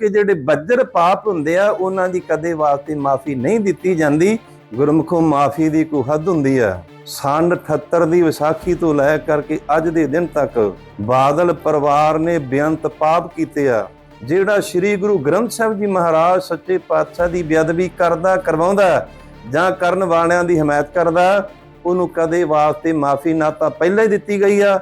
ਕਿ ਜਿਹੜੇ ਬੱਜਰ ਪਾਪ ਹੁੰਦੇ ਆ, ਉਹਨਾਂ ਦੀ ਕਦੇ ਵਾਸਤੇ ਮਾਫੀ ਨਹੀਂ ਦਿੱਤੀ ਜਾਂਦੀ। ਗੁਰਮੁਖੋਂ ਮਾਫੀ ਦੀ ਕੋਈ ਹੱਦ ਹੁੰਦੀ ਆ। ਸੰਨ 78 ਦੀ ਵਿਸਾਖੀ ਤੋਂ ਲੈ ਕਰਕੇ ਅੱਜ ਦੇ ਦਿਨ ਤੱਕ ਬਾਦਲ ਪਰਿਵਾਰ ਨੇ ਬੇਅੰਤ ਪਾਪ ਕੀਤੇ ਆ। ਜਿਹੜਾ ਸ੍ਰੀ ਗੁਰੂ ਗ੍ਰੰਥ ਸਾਹਿਬ ਜੀ ਮਹਾਰਾਜ ਸੱਚੇ ਪਾਤਸ਼ਾਹ ਦੀ ਬੇਅਦਬੀ ਕਰਦਾ, ਕਰਵਾਉਂਦਾ, ਜਾਂ ਕਰਨ ਵਾਲਿਆਂ ਦੀ ਹਮਾਇਤ ਕਰਦਾ, ਉਹਨੂੰ ਕਦੇ ਵਾਸਤੇ ਮਾਫੀ ਨਾ ਤਾਂ ਪਹਿਲਾਂ ਹੀ ਦਿੱਤੀ ਗਈ ਆ,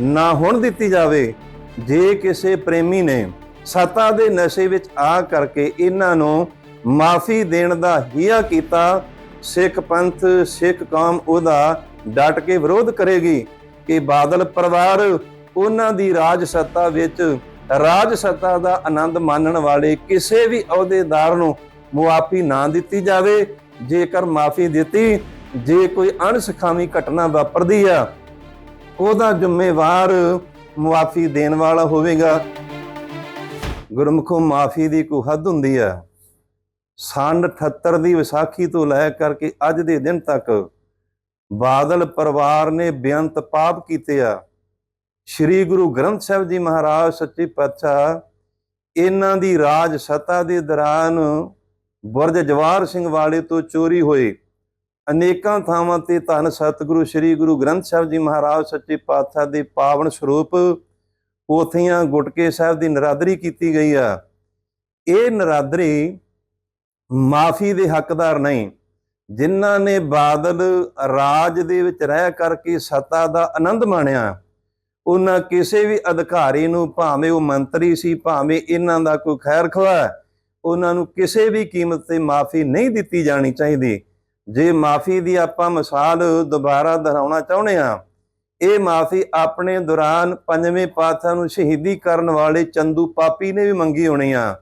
ਨਾ ਹੁਣ ਦਿੱਤੀ ਜਾਵੇ। ਜੇ ਕਿਸੇ ਪ੍ਰੇਮੀ ਨੇ ਸਤਾ ਦੇ ਨਸ਼ੇ ਵਿੱਚ ਆ ਕਰਕੇ ਇਹਨਾਂ ਨੂੰ ਮਾਫੀ ਦੇਣ ਦਾ ਹੀਆ ਕੀਤਾ, ਸਿੱਖ ਪੰਥ, ਸਿੱਖ ਕੌਮ ਉਹਦਾ ਡਟ ਕੇ ਵਿਰੋਧ ਕਰੇਗੀ ਕਿ ਬਾਦਲ ਪਰਿਵਾਰ ਉਹਨਾਂ ਦੀ ਰਾਜ ਸੱਤਾ ਵਿੱਚ, ਰਾਜ ਸੱਤਾ ਦਾ ਆਨੰਦ ਮਾਣਨ ਵਾਲੇ ਕਿਸੇ ਵੀ ਅਹੁਦੇਦਾਰ ਨੂੰ ਮੁਆਫੀ ਨਾ ਦਿੱਤੀ ਜਾਵੇ। ਜੇਕਰ ਮਾਫੀ ਦਿੱਤੀ, ਜੇ ਕੋਈ ਅਣਸਖਾਵੀ ਘਟਨਾ ਵਾਪਰਦੀ ਆ, ਉਹਦਾ ਜ਼ਿੰਮੇਵਾਰ ਮੁਆਫੀ ਦੇਣ ਵਾਲਾ ਹੋਵੇਗਾ। ਗੁਰਮੁਖੋਂ ਮਾਫੀ ਦੀ ਕੋਈ ਹੱਦ ਹੁੰਦੀ ਆ? ਸੰਨ 78 ਦੀ ਵਿਸਾਖੀ ਤੋਂ ਲੈ ਕਰਕੇ ਅੱਜ ਦੇ ਦਿਨ ਤੱਕ ਬਾਦਲ ਪਰਿਵਾਰ ਨੇ ਬੇਅੰਤ ਪਾਪ ਕੀਤੇ ਆ। ਸ੍ਰੀ ਗੁਰੂ ਗ੍ਰੰਥ ਸਾਹਿਬ ਜੀ ਮਹਾਰਾਜ ਸੱਚੇ ਪਾਤਸ਼ਾਹ, ਇਹਨਾਂ ਦੀ ਰਾਜ ਸਤਾ ਦੇ ਦੌਰਾਨ ਬੁਰਜ ਜਵਾਰ ਸਿੰਘ ਵਾਲੇ ਤੋਂ ਚੋਰੀ ਹੋਏ ਅਨੇਕਾਂ ਥਾਵਾਂ ਤੇ ਧੰਨ ਸਤਿਗੁਰੂ ਸ੍ਰੀ ਗੁਰੂ ਗ੍ਰੰਥ ਸਾਹਿਬ ਜੀ ਮਹਾਰਾਜ ਸੱਚੇ ਪਾਤਸ਼ਾਹ ਦੇ ਪਾਵਨ ਸਰੂਪ ਪੋਥੀਆਂ ਗੁਟਕੇ ਸਾਹਿਬ ਦੀ ਨਰਾਦਰੀ ਕੀਤੀ ਗਈ ਆ। ਇਹ ਨਰਾਦਰੀ ਮਾਫੀ ਦੇ ਹੱਕਦਾਰ ਨਹੀਂ। ਜਿਨ੍ਹਾਂ ਨੇ ਬਾਦਲ ਰਾਜ ਦੇ ਵਿੱਚ ਰਹਿ ਕਰਕੇ ਸੱਤਾ ਦਾ ਆਨੰਦ ਮਾਣਿਆ, ਉਹਨਾਂ ਕਿਸੇ ਵੀ ਅਧਿਕਾਰੀ ਨੂੰ, ਭਾਵੇਂ ਉਹ ਮੰਤਰੀ ਸੀ, ਭਾਵੇਂ ਇਹਨਾਂ ਦਾ ਕੋਈ ਖੈਰ ਖਵਾ ਉਹਨਾਂ ਨੂੰ ਕਿਸੇ ਵੀ ਕੀਮਤ ਤੇ ਮਾਫੀ ਨਹੀਂ ਦਿੱਤੀ ਜਾਣੀ ਚਾਹੀਦੀ। ਜੇ ਮਾਫੀ ਦੀ ਆਪਾਂ ਮਿਸਾਲ ਦੁਬਾਰਾ ਦੁਹਰਾਉਣਾ ਚਾਹੁੰਦੇ ਹਾਂ ਇਹ ਮਾਫੀ ਆਪਣੇ ਦੌਰਾਨ ਪੰਜਵੇਂ ਪਾਤਸ਼ਾਹ ਨੂੰ ਸ਼ਹੀਦੀ ਕਰਨ ਵਾਲੇ ਚੰਦੂ ਪਾਪੀ ਨੇ ਵੀ ਮੰਗੀ ਹੋਣੀ ਆ।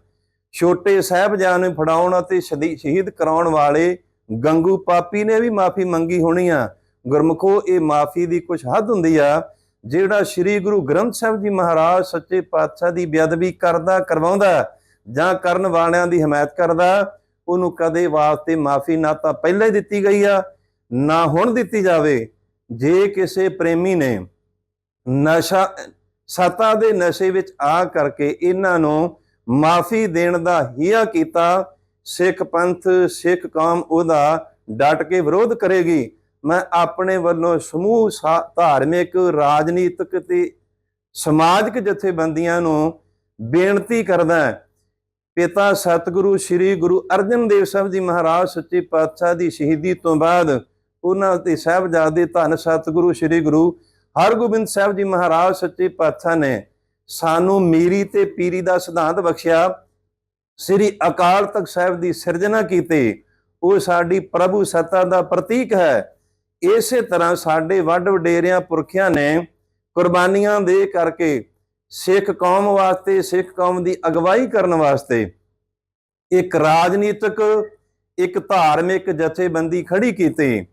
ਛੋਟੇ ਸਾਹਿਬਜ਼ਾਨ ਨੂੰ ਫੜਾਉਣ ਅਤੇ ਸ਼ਹੀਦ ਕਰਾਉਣ ਵਾਲੇ ਗੰਗੂ ਪਾਪੀ ਨੇ ਵੀ ਮਾਫੀ ਮੰਗੀ ਹੋਣੀ ਆ। ਗੁਰਮਖੋ, ਇਹ ਮਾਫੀ ਦੀ ਕੁਝ ਹੱਦ ਹੁੰਦੀ ਆ, ਜਿਹੜਾ ਸ੍ਰੀ ਗੁਰੂ ਗ੍ਰੰਥ ਸਾਹਿਬ ਜੀ ਮਹਾਰਾਜ ਸੱਚੇ ਪਾਤਸ਼ਾਹ ਦੀ ਬੇਅਦਬੀ ਕਰਦਾ, ਕਰਵਾਉਂਦਾ, ਜਾਂ ਕਰਨ ਵਾਲਿਆਂ ਦੀ ਹਮਾਇਤ ਕਰਦਾ, ਉਹਨੂੰ ਕਦੇ ਵਾਸਤੇ ਮਾਫੀ ਨਾ ਤਾਂ ਪਹਿਲਾਂ ਹੀ ਦਿੱਤੀ ਗਈ ਆ, ਨਾ ਹੁਣ ਦਿੱਤੀ ਜਾਵੇ। ਜੇ ਕਿਸੇ ਪ੍ਰੇਮੀ ਨੇ ਨਸ਼ਾ, ਸਤਾ ਦੇ ਨਸ਼ੇ ਵਿੱਚ ਆ ਕਰਕੇ ਇਹਨਾਂ ਨੂੰ ਮਾਫੀ ਦੇਣ ਦਾ ਹੀਆ ਕੀਤਾ, ਸਿੱਖ ਪੰਥ, ਸਿੱਖ ਕੌਮ ਉਹਦਾ ਡਟ ਕੇ ਵਿਰੋਧ ਕਰੇਗੀ। ਮੈਂ ਆਪਣੇ ਵੱਲੋਂ ਸਮੂਹ ਸਾ- ਧਾਰਮਿਕ, ਰਾਜਨੀਤਿਕ ਤੇ ਸਮਾਜਿਕ ਜਥੇਬੰਦੀਆਂ ਨੂੰ ਬੇਨਤੀ ਕਰਦਾ ਪਿਤਾ ਸਤਿਗੁਰੂ, ਸ੍ਰੀ ਗੁਰੂ ਅਰਜਨ ਦੇਵ ਸਾਹਿਬ ਜੀ ਮਹਾਰਾਜ ਸੱਚੇ ਪਾਤਸ਼ਾਹ ਦੀ ਸ਼ਹੀਦੀ ਤੋਂ ਬਾਅਦ ਉਹਨਾਂ ਦੇ ਸਾਹਿਬਜ਼ਾਦੇ ਧੰਨ ਸਤਿਗੁਰੂ ਸ੍ਰੀ ਗੁਰੂ ਹਰਗੋਬਿੰਦ ਸਾਹਿਬ ਜੀ ਮਹਾਰਾਜ ਸੱਚੇ ਪਾਤਸ਼ਾਹ ਨੇ ਸਾਨੂੰ ਮੀਰੀ ਤੇ ਪੀਰੀ ਦਾ ਸਿਧਾਂਤ ਬਖਸ਼ਿਆ। ਸ੍ਰੀ ਅਕਾਲ ਤਖਤ ਸਾਹਿਬ ਦੀ ਸਿਰਜਣਾ ਕੀਤੀ। ਉਹ ਸਾਡੀ ਪ੍ਰਭੂ ਸੱਤਾ ਦਾ ਪ੍ਰਤੀਕ ਹੈ। ਇਸੇ ਤਰ੍ਹਾਂ ਸਾਡੇ ਵੱਡ ਵਡੇਰਿਆਂ ਪੁਰਖਿਆਂ ਨੇ ਕੁਰਬਾਨੀਆਂ ਦੇ ਕਰਕੇ ਸਿੱਖ ਕੌਮ ਵਾਸਤੇ, ਸਿੱਖ ਕੌਮ ਦੀ ਅਗਵਾਈ ਕਰਨ ਵਾਸਤੇ ਇੱਕ ਰਾਜਨੀਤਿਕ, ਇੱਕ ਧਾਰਮਿਕ ਜਥੇਬੰਦੀ ਖੜੀ ਕੀਤੀ।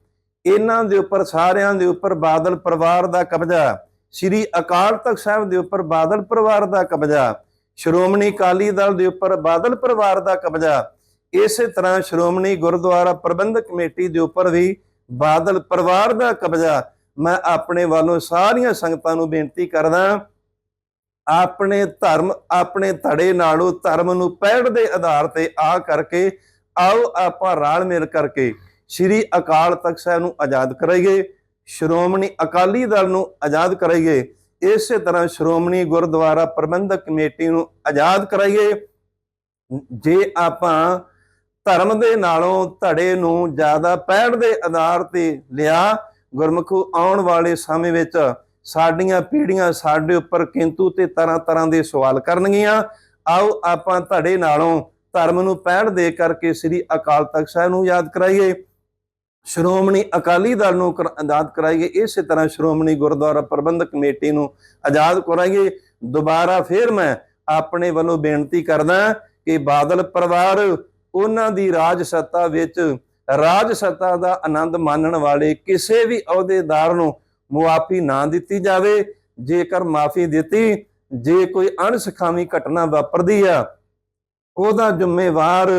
ਇਹਨਾਂ ਦੇ ਉੱਪਰ, ਸਾਰਿਆਂ ਦੇ ਉੱਪਰ ਬਾਦਲ ਪਰਿਵਾਰ ਦਾ ਕਬਜ਼ਾ ਸ੍ਰੀ ਅਕਾਲ ਤਖਤ ਸਾਹਿਬ ਦੇ ਉੱਪਰ ਬਾਦਲ ਪਰਿਵਾਰ ਦਾ ਕਬਜ਼ਾ ਸ਼੍ਰੋਮਣੀ ਅਕਾਲੀ ਦਲ ਦੇ ਉੱਪਰ ਬਾਦਲ ਪਰਿਵਾਰ ਦਾ ਕਬਜ਼ਾ ਇਸੇ ਤਰ੍ਹਾਂ ਸ਼੍ਰੋਮਣੀ ਗੁਰਦੁਆਰਾ ਪ੍ਰਬੰਧਕ ਕਮੇਟੀ ਦੇ ਉੱਪਰ ਵੀ ਬਾਦਲ ਪਰਿਵਾਰ ਦਾ ਕਬਜ਼ਾ ਮੈਂ ਆਪਣੇ ਵੱਲੋਂ ਸਾਰੀਆਂ ਸੰਗਤਾਂ ਨੂੰ ਬੇਨਤੀ ਕਰਦਾ ਆਪਣੇ ਧਰਮ, ਆਪਣੇ ਧੜੇ ਨਾਲੋਂ ਧਰਮ ਨੂੰ ਪਹਿੜ ਦੇ ਆਧਾਰ ਤੇ ਆ ਕਰਕੇ ਆਓ, ਆਪਾਂ ਰਲ ਮਿਲ ਕਰਕੇ ਸ੍ਰੀ ਅਕਾਲ ਤਖਤ ਸਾਹਿਬ ਨੂੰ ਆਜ਼ਾਦ ਕਰਾਈਏ, ਸ਼੍ਰੋਮਣੀ ਅਕਾਲੀ ਦਲ ਨੂੰ ਆਜ਼ਾਦ ਕਰਾਈਏ, ਇਸੇ ਤਰ੍ਹਾਂ ਸ਼੍ਰੋਮਣੀ ਗੁਰਦੁਆਰਾ ਪ੍ਰਬੰਧਕ ਕਮੇਟੀ ਨੂੰ ਆਜ਼ਾਦ ਕਰਾਈਏ। ਜੇ ਆਪਾਂ ਧਰਮ ਦੇ ਨਾਲੋਂ ਧੜੇ ਨੂੰ ਜ਼ਿਆਦਾ ਪਹਿੜ ਦੇ ਆਧਾਰ ਤੇ ਲਿਆ, ਗੁਰਮਖੂ ਆਉਣ ਵਾਲੇ ਸਮੇਂ ਵਿੱਚ ਸਾਡੀਆਂ ਪੀੜ੍ਹੀਆਂ ਸਾਡੇ ਉੱਪਰ ਕਿੰਤੂ ਤੇ ਤਰ੍ਹਾਂ ਤਰ੍ਹਾਂ ਦੇ ਸਵਾਲ ਕਰਨਗੀਆਂ। ਆਓ ਆਪਾਂ ਧੜੇ ਨਾਲੋਂ ਧਰਮ ਨੂੰ ਪਹਿੜ ਦੇ ਕਰਕੇ ਸ੍ਰੀ ਅਕਾਲ ਤਖਤ ਸਾਹਿਬ ਨੂੰ ਯਾਦ ਕਰਾਈਏ। ਸ਼੍ਰੋਮਣੀ ਅਕਾਲੀ ਦਲ ਨੂੰ ਕਰ- ਆਜ਼ਾਦ ਕਰਾਈਏ, ਇਸੇ ਤਰ੍ਹਾਂ ਸ਼੍ਰੋਮਣੀ ਗੁਰਦੁਆਰਾ ਪ੍ਰਬੰਧਕ ਕਮੇਟੀ ਨੂੰ ਆਜ਼ਾਦ ਕਰਾਈਏ। ਦੁਬਾਰਾ ਫੇਰ ਮੈਂ ਆਪਣੇ ਵੱਲੋਂ ਬੇਨਤੀ ਕਰਦਾ ਕਿ ਬਾਦਲ ਪਰਿਵਾਰ ਉਹਨਾਂ ਦੀ ਰਾਜ ਸੱਤਾ ਵਿੱਚ ਰਾਜ ਸੱਤਾ ਦਾ ਆਨੰਦ ਮਾਣਨ ਵਾਲੇ ਕਿਸੇ ਵੀ ਅਹੁਦੇਦਾਰ ਨੂੰ ਮੁਆਫੀ ਨਾ ਦਿੱਤੀ ਜਾਵੇ। ਜੇਕਰ ਮਾਫੀ ਦਿੱਤੀ, ਜੇ ਕੋਈ ਅਣਸਖਾਵੀ ਘਟਨਾ ਵਾਪਰਦੀ ਆ, ਉਹਦਾ ਜ਼ਿੰਮੇਵਾਰ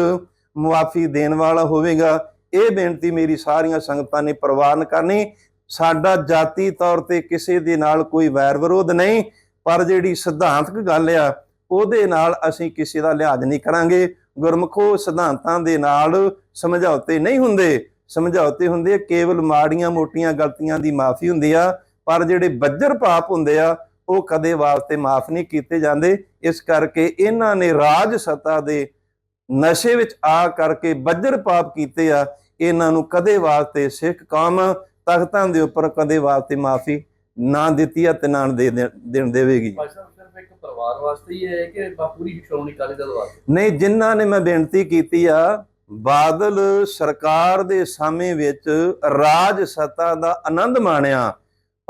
ਮੁਆਫੀ ਦੇਣ ਵਾਲਾ ਹੋਵੇਗਾ। ਇਹ ਬੇਨਤੀ ਮੇਰੀ ਸਾਰੀਆਂ ਸੰਗਤਾਂ ਨੇ ਪ੍ਰਵਾਨ ਕਰਨੀ, ਸਾਡਾ ਜਾਤੀ ਤੌਰ ਤੇ ਕਿਸੇ ਦੇ ਨਾਲ ਕੋਈ ਵੈਰ ਵਿਰੋਧ ਨਹੀਂ, ਪਰ ਜਿਹੜੀ ਸਿਧਾਂਤਕ ਗੱਲ ਆ, ਉਹਦੇ ਨਾਲ ਅਸੀਂ ਕਿਸੇ ਦਾ ਲਿਹਾਜ਼ ਨਹੀਂ ਕਰਾਂਗੇ। ਗੁਰਮਖੋ, ਸਿਧਾਂਤਾਂ ਦੇ ਨਾਲ ਸਮਝੌਤੇ ਨਹੀਂ ਹੁੰਦੇ। ਸਮਝੌਤੇ ਹੁੰਦੇ ਕੇਵਲ ਮਾੜੀਆਂ ਮੋਟੀਆਂ ਗਲਤੀਆਂ ਦੀ ਮਾਫੀ ਹੁੰਦੀ ਆ, ਪਰ ਜਿਹੜੇ ਬੱਜਰ ਪਾਪ ਹੁੰਦੇ ਆ, ਉਹ ਕਦੇ ਵਾਸਤੇ ਮਾਫ ਨਹੀਂ ਕੀਤੇ ਜਾਂਦੇ। ਇਸ ਕਰਕੇ ਇਹਨਾਂ ਨੇ ਰਾਜ ਸੱਤਾ ਦੇ ਨਸ਼ੇ ਵਿੱਚ ਆ ਕਰਕੇ ਬੱਜਰ ਪਾਪ ਕੀਤੇ ਆ। ਇਹਨਾਂ ਨੂੰ ਕਦੇ ਵਾਸਤੇ ਸਿੱਖ ਕੌਮ ਤਖਤਾਂ ਦੇ ਉੱਪਰ ਕਦੇ ਵਾਸਤੇ ਮਾਫੀ ਨਾ ਦਿੱਤੀ ਆ ਤੇ ਨਾ ਦੇ ਦੇਣ ਦੇਵੇਗੀ। ਪਰਿਵਾਰ ਵਾਸਤੇ ਹੀ ਹੈ ਕਿ ਬਾ- ਪੂਰੀ ਸ਼੍ਰੋਮਣੀ ਅਕਾਲੀ ਦਲ ਵਾਸਤੇ? ਨਹੀਂ ਜਿਨ੍ਹਾਂ ਨੇ ਮੈਂ ਬੇਨਤੀ ਕੀਤੀ ਆ ਬਾਦਲ ਸਰਕਾਰ ਦੇ ਸਮੇਂ ਵਿੱਚ ਰਾਜ ਸੱਤਾ ਦਾ ਆਨੰਦ ਮਾਣਿਆ।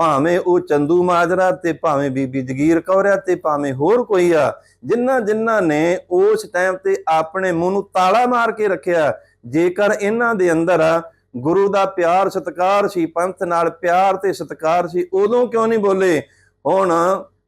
ਭਾਵੇਂ ਉਹ ਚੰਦੂ ਮਾਜਰਾ ਤੇ ਭਾਵੇਂ ਬੀਬੀ ਜਗੀਰ ਕੌਰਿਆ ਤੇ ਭਾਵੇਂ ਹੋਰ ਕੋਈ ਆ ਜਿਨ੍ਹਾਂ ਜਿਨ੍ਹਾਂ ਨੇ ਉਸ ਟਾਈਮ ਤੇ ਆਪਣੇ ਮੂੰਹ ਨੂੰ ਤਾਲਾ ਮਾਰ ਕੇ ਰੱਖਿਆ, ਜੇਕਰ ਇਹਨਾਂ ਦੇ ਅੰਦਰ ਗੁਰੂ ਦਾ ਪਿਆਰ, ਸਤਿਕਾਰ ਸੀ, ਪੰਥ ਨਾਲ ਪਿਆਰ ਤੇ ਸਤਿਕਾਰ ਸੀ, ਉਦੋਂ ਕਿਉਂ ਨਹੀਂ ਬੋਲੇ? ਹੁਣ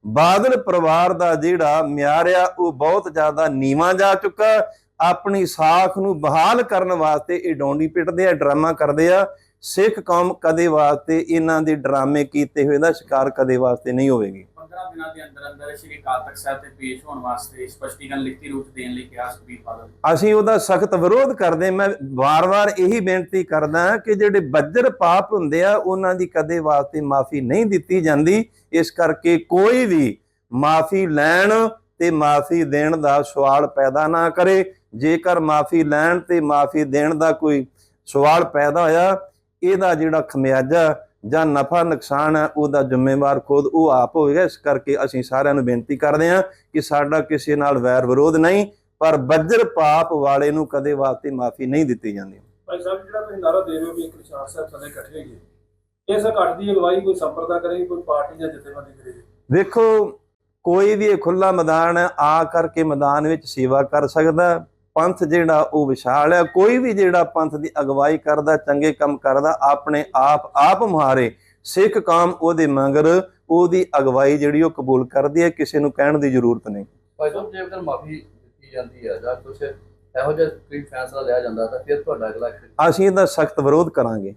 ਬਾਦਲ ਪਰਿਵਾਰ ਦਾ ਜਿਹੜਾ ਮਿਆਰਿਆ, ਉਹ ਬਹੁਤ ਜ਼ਿਆਦਾ ਨੀਵਾਂ ਜਾ ਚੁੱਕਾ, ਆਪਣੀ ਸਾਖ ਨੂੰ ਬਹਾਲ ਕਰਨ ਵਾਸਤੇ ਇਹ ਡੋਂਡੀ ਪਿੱਟਦੇ ਆ, ਡਰਾਮਾ ਕਰਦੇ ਆ ਸਿੱਖ ਕੌਮ ਕਦੇ ਵਾਸਤੇ ਇਹਨਾਂ ਦੇ ਡਰਾਮੇ ਕੀਤੇ ਹੋਏ ਦਾ ਸ਼ਿਕਾਰ ਕਦੇ ਵਾਸਤੇ ਨਹੀਂ ਹੋਵੇਗੀ। 15 ਦਿਨਾਂ ਦੇ ਅੰਦਰ ਅੰਦਰ ਸ਼੍ਰੀ ਅਕਾਲ ਤਖਤ ਸਾਹਿਬ ਤੇ ਪੇਸ਼ ਹੋਣ ਵਾਸਤੇ ਸਪਸ਼ਟੀਕਰਨ ਲਿਖਤੀ ਰੂਪ 'ਚ ਦੇਣ ਲਈ ਕਿਹਾ ਸੁਖਬੀਰ ਬਾਦਲ। ਨੇ। ਅਸੀਂ ਉਹਦਾ ਸਖਤ ਵਿਰੋਧ ਕਰਦੇ ਮੈਂ ਵਾਰ-ਵਾਰ ਇਹੀ ਬੇਨਤੀ ਕਰਦਾ ਕਿ ਜਿਹੜੇ ਬੱਜਰ ਪਾਪ ਹੁੰਦੇ ਆ ਉਹਨਾਂ ਦੀ ਕਦੇ ਵਾਸਤੇ ਮਾਫੀ ਨਹੀਂ ਦਿੱਤੀ ਜਾਂਦੀ। ਇਸ ਕਰਕੇ ਕੋਈ ਵੀ ਮਾਫੀ ਲੈਣ ਤੇ ਮਾਫੀ ਦੇਣ ਦਾ ਸਵਾਲ ਪੈਦਾ ਨਾ ਕਰੇ। ਜੇਕਰ ਮਾਫੀ ਲੈਣ ਤੇ ਮਾਫੀ ਦੇਣ ਦਾ ਕੋਈ ਸਵਾਲ ਪੈਦਾ ਹੋਇਆ ਇਹਦਾ ਜਿਹੜਾ ਖਮਿਆਜਾ ਜਾਂ ਨਫਾ ਨੁਕਸਾਨ ਹੈ ਉਹਦਾ ਜ਼ਿੰਮੇਵਾਰ ਖੁਦ ਉਹ ਆਪ ਹੋਵੇਗਾ ਇਸ ਕਰਕੇ ਅਸੀਂ ਸਾਰਿਆਂ ਨੂੰ ਬੇਨਤੀ ਕਰਦੇ ਹਾਂ ਕਿ ਸਾਡਾ ਕਿਸੇ ਨਾਲ ਵੈਰ ਵਿਰੋਧ ਨਹੀਂ ਪਰ ਬੱਜਰ ਪਾਪ ਵਾਲੇ ਨੂੰ ਕਦੇ ਵਾਸਤੇ ਮਾਫੀ ਨਹੀਂ ਦਿੱਤੀ ਜਾਂਦੀ ਭਾਈ ਸਾਹਿਬ ਜਿਹੜਾ ਤੁਸੀਂ ਨਾਰਾ ਦੇ ਰਹੇ ਹੋ ਵੀ ਇੱਕ ਨਿਸ਼ਾਨ ਸਾਹਿਬ ਥੱਲੇ ਇਕੱਠੇ ਹੋਈਏ ਇਸ ਇਕੱਠ ਦੀ ਅਗਵਾਈ ਕੋਈ ਸੰਪਰਦਾ ਕਰੇਗੀ ਕੋਈ ਪਾਰਟੀ ਜਾਂ ਜਥੇਬੰਦੀ ਕਰੇਗੀ ਵੇਖੋ ਕੋਈ ਵੀ ਇਹ ਖੁੱਲਾ ਮੈਦਾਨ ਆ ਕਰਕੇ ਮੈਦਾਨ ਵਿੱਚ ਸੇਵਾ ਕਰ ਸਕਦਾ। ਪੰਥ ਜਿਹੜਾ ਉਹ ਵਿਸ਼ਾਲ ਹੈ ਕੋਈ ਵੀ ਜਿਹੜਾ ਪੰਥ ਦੀ ਅਗਵਾਈ ਕਰਦਾ ਚੰਗੇ ਕੰਮ ਕਰਦਾ ਆਪਣੇ ਆਪ ਆਪ ਮੁਹਾਰੇ ਸਿੱਖ ਕੌਮ ਉਹਦੇ ਮਗਰ ਉਹਦੀ ਅਗਵਾਈ ਜਿਹੜੀ ਉਹ ਕਬੂਲ ਕਰਦੀ ਹੈ ਕਿਸੇ ਨੂੰ ਕਹਿਣ ਦੀ ਜ਼ਰੂਰਤ ਨਹੀਂ। ਭਾਈ ਸਾਹਿਬ ਜੇਕਰ ਮਾਫੀ ਦਿੱਤੀ ਜਾਂਦੀ ਹੈ ਜਾਂ ਕੁਝ ਇਹੋ ਜਿਹਾ ਕੋਈ ਫੈਸਲਾ ਲਿਆ ਜਾਂਦਾ ਤਾਂ ਫਿਰ ਤੁਹਾਡਾ ਅਗਲਾ ਅਸੀਂ ਇਹਦਾ ਸਖਤ ਵਿਰੋਧ ਕਰਾਂਗੇ।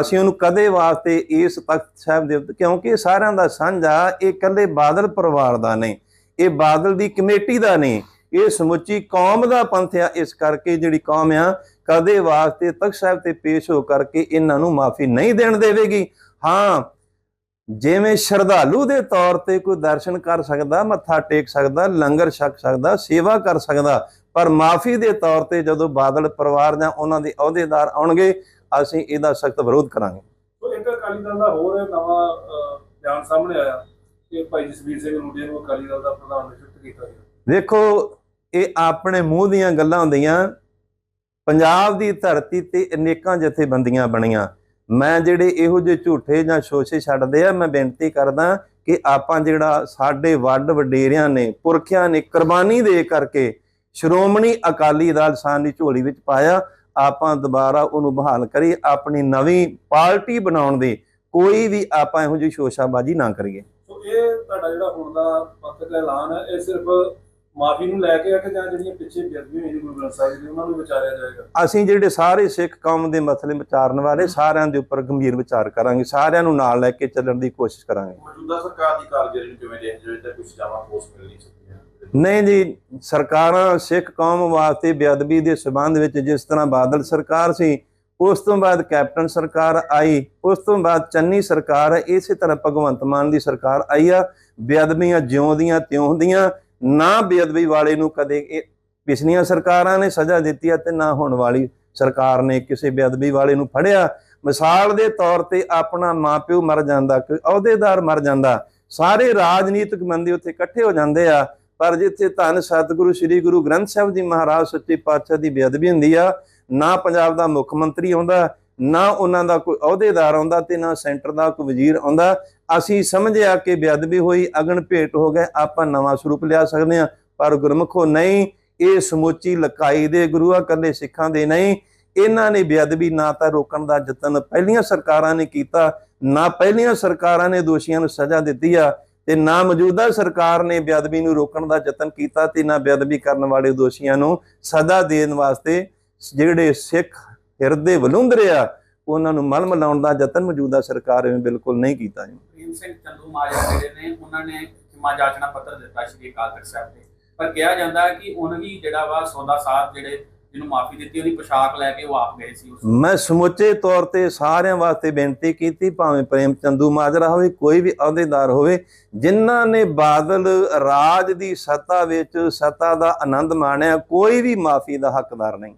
ਅਸੀਂ ਉਹਨੂੰ ਕਦੇ ਵਾਸਤੇ ਇਸ ਤਖਤ ਸਾਹਿਬ ਦੇ ਉੱਤੇ ਕਿਉਂਕਿ ਇਹ ਸਾਰਿਆਂ ਦਾ ਸਾਂਝਾ ਇਹ ਇਕੱਲੇ ਬਾਦਲ ਪਰਿਵਾਰ ਦਾ ਨਹੀਂ ਇਹ ਬਾਦਲ ਦੀ ਕਮੇਟੀ ਦਾ ਨਹੀਂ ਇਹ ਸਮੁੱਚੀ ਕੌਮ ਦਾ ਪੰਥ ਆ ਇਸ ਕਰਕੇ ਜਿਹੜੀ ਕੌਮ ਆ ਕਦੇ ਵਾਸਤੇ ਤਖਤ ਸਾਹਿਬ ਤੇ ਪੇਸ਼ ਹੋ ਕਰਕੇ ਇਹਨਾਂ ਨੂੰ ਮਾਫੀ ਨਹੀਂ ਦੇਣ ਦੇਵੇਗੀ। ਹਾਂ ਜਿਵੇਂ ਸ਼ਰਧਾਲੂ ਦੇ ਤੌਰ ਤੇ ਕੋਈ ਦਰਸ਼ਨ ਕਰ ਸਕਦਾ ਮੱਥਾ ਟੇਕ ਸਕਦਾ ਲੰਗਰ ਛਕ ਸਕਦਾ ਸੇਵਾ ਕਰ ਸਕਦਾ ਪਰ ਮਾਫੀ ਦੇ ਤੌਰ ਤੇ ਜਦੋਂ ਬਾਦਲ ਪਰਿਵਾਰ ਜਾਂ ਉਹਨਾਂ ਦੇ ਅਹੁਦੇਦਾਰ ਆਉਣਗੇ ਅਸੀਂ ਇਹਦਾ ਸਖਤ ਵਿਰੋਧ ਕਰਾਂਗੇ। ਸੋ ਇੱਕ ਅਕਾਲੀ ਦਲ ਦਾ ਹੋਰ ਨਵਾਂ ਬਿਆਨ ਸਾਹਮਣੇ ਆਇਆ ਕਿ ਭਾਈ ਜਸਵੀਰ ਸਿੰਘ ਨੂੰ ਅਕਾਲੀ ਦਲ ਦਾ ਪ੍ਰਧਾਨ ਨਿਯੁਕਤ ਕੀਤਾ ਗਿਆ। ਵੇਖੋ ਇਹ ਆਪਣੇ ਮੂੰਹ ਦੀਆਂ ਗੱਲਾਂ ਹੁੰਦੀਆਂ, ਪੰਜਾਬ ਦੀ ਧਰਤੀ ਤੇ ਅਨੇਕਾਂ ਜਥੇਬੰਦੀਆਂ ਬਣੀਆਂ। ਮੈਂ ਜਿਹੜੇ ਇਹੋ ਜਿਹੇ ਝੂਠੇ ਜਾਂ ਸ਼ੋਸ਼ੇ ਛੱਡਦੇ ਆ, ਮੈਂ ਬੇਨਤੀ ਕਰਦਾ ਕਿ ਆਪਾਂ ਜਿਹੜਾ ਸਾਡੇ ਵੱਡ ਵਡੇਰਿਆਂ ਨੇ, ਪੁਰਖਿਆਂ ਨੇ ਕੁਰਬਾਨੀ ਦੇ ਕਰਕੇ ਸ਼੍ਰੋਮਣੀ ਅਕਾਲੀ ਦਲ ਸਾਨ ਝੋਲੀ ਵਿੱਚ ਪਾਇਆ, ਆਪਾਂ ਦੁਬਾਰਾ ਉਹਨੂੰ ਬਹਾਲ ਕਰੀਏ, ਆਪਣੀ ਨਵੀਂ ਪਾਰਟੀ ਬਣਾਉਣ ਦੀ ਕੋਈ ਵੀ ਆਪਾਂ ਇਹੋ ਜਿਹੀ ਸ਼ੋਸ਼ਾਬਾਜੀ ਨਾ ਕਰੀਏ। ਸੋ ਇਹ ਤੁਹਾਡਾ ਜਿਹੜਾ ਹੁਣ ਦਾ ਪੰਥਕ ਐਲਾਨ ਹੈ, ਇਹ ਸਿਰਫ ਮਾਫੀ ਨੂੰ ਲੈ ਕੇ ਆ ਕਿ ਜਾਂ ਜਿਹੜੀਆਂ ਪਿੱਛੇ ਬੇਅਦਬੀ ਹੋਈ ਨੇ ਗੁਰੂ ਗ੍ਰੰਥ ਸਾਹਿਬ ਜੀ ਉਹਨਾਂ ਨੂੰ ਵਿਚਾਰਿਆ ਜਾਏਗਾ? ਅਸੀਂ ਜਿਹੜੇ ਸਾਰੇ ਸਿੱਖ ਕੌਮ ਦੇ ਮਸਲੇ ਵਿਚਾਰਨ ਵਾਲੇ ਸਾਰਿਆਂ ਦੇ ਉੱਪਰ ਗੰਭੀਰ ਵਿਚਾਰ ਕਰਾਂਗੇ ਸਾਰਿਆਂ ਨੂੰ ਨਾਲ ਲੈ ਕੇ ਚੱਲਣ ਦੀ ਕੋਸ਼ਿਸ਼ ਕਰਾਂਗੇ। ਮੌਜੂਦਾ ਸਰਕਾਰ ਦੀ ਕਾਰਗੁਜ਼ਾਰੀ ਨੂੰ ਕਿਵੇਂ ਦੇਖਦੇ ਹੋ ਤੇ ਕੁਝ ਜਾਵਾ ਪੋਸਟ ਮਿਲ ਨਹੀਂ ਸਕਦੀਆਂ ਨਹੀਂ ਜੀ ਸਰਕਾਰਾਂ ਸਿੱਖ ਕੌਮ ਵਾਸਤੇ ਬੇਅਦਬੀ ਦੇ ਸਬੰਧ ਵਿੱਚ ਜਿਸ ਤਰ੍ਹਾਂ ਬਾਦਲ ਸਰਕਾਰ ਸੀ ਉਸ ਤੋਂ ਬਾਅਦ ਕੈਪਟਨ ਸਰਕਾਰ ਆਈ ਉਸ ਤੋਂ ਬਾਅਦ ਚੰਨੀ ਸਰਕਾਰ ਇਸੇ ਤਰ੍ਹਾਂ ਭਗਵੰਤ ਮਾਨ ਦੀ ਸਰਕਾਰ ਆਈ ਆ ਬੇਅਦਬੀਆਂ ਜਿਉਂਦੀਆਂ ਤਿਉਂ ਹੁੰਦੀਆਂ ਨਾ ਬੇਅਦਬੀ ਵਾਲੇ ਨੂੰ ਕਦੇ ਇਹ ਪਿਛਲੀਆਂ ਸਰਕਾਰਾਂ ਨੇ ਸਜ਼ਾ ਦਿੱਤੀ ਹੈ ਤੇ ਨਾ ਹੁਣ ਵਾਲੀ ਸਰਕਾਰ ਨੇ ਕਿਸੇ ਬੇਅਦਬੀ ਵਾਲੇ ਨੂੰ ਫੜਿਆ। ਮਿਸਾਲ ਦੇ ਤੌਰ ਤੇ ਆਪਣਾ ਮਾਪਿਓ ਮਰ ਜਾਂਦਾ, ਕੋਈ ਅਹੁਦੇਦਾਰ ਮਰ ਜਾਂਦਾ, ਸਾਰੇ ਰਾਜਨੀਤਿਕ ਬੰਦੇ ਉੱਥੇ ਇਕੱਠੇ ਹੋ ਜਾਂਦੇ ਆ। ਪਰ ਜਿੱਥੇ ਧੰਨ ਸਤਿਗੁਰੂ ਸ੍ਰੀ ਗੁਰੂ ਗ੍ਰੰਥ ਸਾਹਿਬ ਜੀ ਮਹਾਰਾਜ ਸੱਚੇ ਪਾਤਸ਼ਾਹ ਦੀ ਬੇਅਦਬੀ ਹੁੰਦੀ ਆ, ਨਾ ਪੰਜਾਬ ਦਾ ਮੁੱਖ ਮੰਤਰੀ ਆਉਂਦਾ ਨਾ ਉਹਨਾਂ ਦਾ ਕੋਈ ਅਹੁਦੇਦਾਰ ਆਉਂਦਾ ਤੇ ਨਾ ਸੈਂਟਰ ਦਾ ਕੋਈ ਵਜ਼ੀਰ ਆਉਂਦਾ। ਅਸੀਂ ਸਮਝਿਆ ਕਿ ਬੇਅਦਬੀ ਹੋਈ, ਅਗਨ ਭੇਟ ਹੋ ਗਏ, ਆਪਾਂ ਨਵਾਂ ਸਰੂਪ ਲਿਆ ਸਕਦੇ ਹਾਂ, ਪਰ ਗੁਰਮਖੋ ਨਹੀਂ, ਇਹ ਸਮੁੱਚੀ ਲਕਾਈ ਦੇ ਗੁਰੂਆ ਕੱਲੇ ਸਿੱਖਾਂ ਦੇ ਨਹੀਂ। ਇਹਨਾਂ ਨੇ ਬੇਅਦਬੀ ਨਾ ਤਾਂ ਰੋਕਣ ਦਾ ਯਤਨ ਪਹਿਲੀਆਂ ਸਰਕਾਰਾਂ ਨੇ ਕੀਤਾ, ਨਾ ਪਹਿਲੀਆਂ ਸਰਕਾਰਾਂ ਨੇ ਦੋਸ਼ੀਆਂ ਨੂੰ ਸਜ਼ਾ ਦਿੱਤੀ ਆ, ਤੇ ਨਾ ਮੌਜੂਦਾ ਸਰਕਾਰ ਨੇ ਬੇਅਦਬੀ ਨੂੰ ਰੋਕਣ ਦਾ ਯਤਨ ਕੀਤਾ ਤੇ ਨਾ ਬੇਅਦਬੀ ਕਰਨ ਵਾਲੇ ਦੋਸ਼ੀਆਂ ਨੂੰ ਸਜ਼ਾ ਦੇਣ ਵਾਸਤੇ ਜਿਹੜੇ ਸਿੱਖ ਹਿਰਦੇ ਵਲੁੰਦਰੇ ਆ ਉਹਨਾਂ ਨੂੰ ਮਲ ਮਲਾਉਣ ਦਾ ਯਤਨ ਮੌਜੂਦਾ ਸਰਕਾਰ ਨੇ ਬਿਲਕੁਲ ਨਹੀਂ ਕੀਤਾ ਜੀ। ਪ੍ਰੇਮ ਸਿੰਘ ਚੰਦੂ ਮਾਜਰਾ ਜਿਹੜੇ ਨੇ ਉਹਨਾਂ ਨੇ ਖਿਮਾ ਜਾਚਨਾ ਪੱਤਰ ਦਿੱਤਾ ਸ਼੍ਰੀ ਅਕਾਲ ਤਖਤ ਸਾਹਿਬ ਤੇ। ਪਰ ਕਿਹਾ ਜਾਂਦਾ ਹੈ ਕਿ ਉਹਨਾਂ ਵੀ ਜਿਹੜਾ ਵਾ ਸੌਦਾ ਸਾਧ ਜਿਹੜੇ ਜਿਹਨੂੰ ਮਾਫੀ ਦਿੱਤੀ ਉਹਦੀ ਪੋਸ਼ਾਕ ਲੈ ਕੇ ਉਹ ਆਪ ਗਏ ਸੀ ਉਸ ਮੈਂ ਸਮੁੱਚੇ ਤੌਰ ਤੇ ਸਾਰਿਆਂ ਵਾਸਤੇ ਬੇਨਤੀ ਕੀਤੀ ਭਾਵੇਂ ਪ੍ਰੇਮ ਚੰਦੂ ਮਾਜਰਾ ਹੋਵੇ ਕੋਈ ਵੀ ਅਹੁਦੇਦਾਰ ਹੋਵੇ ਜਿਨ੍ਹਾਂ ਨੇ ਬਾਦਲ ਰਾਜ ਦੀ ਸੱਤਾ ਵਿੱਚ ਸੱਤਾ ਦਾ ਆਨੰਦ ਮਾਣਿਆ ਕੋਈ ਵੀ ਮਾਫੀ ਦਾ ਹੱਕਦਾਰ ਨਹੀਂ।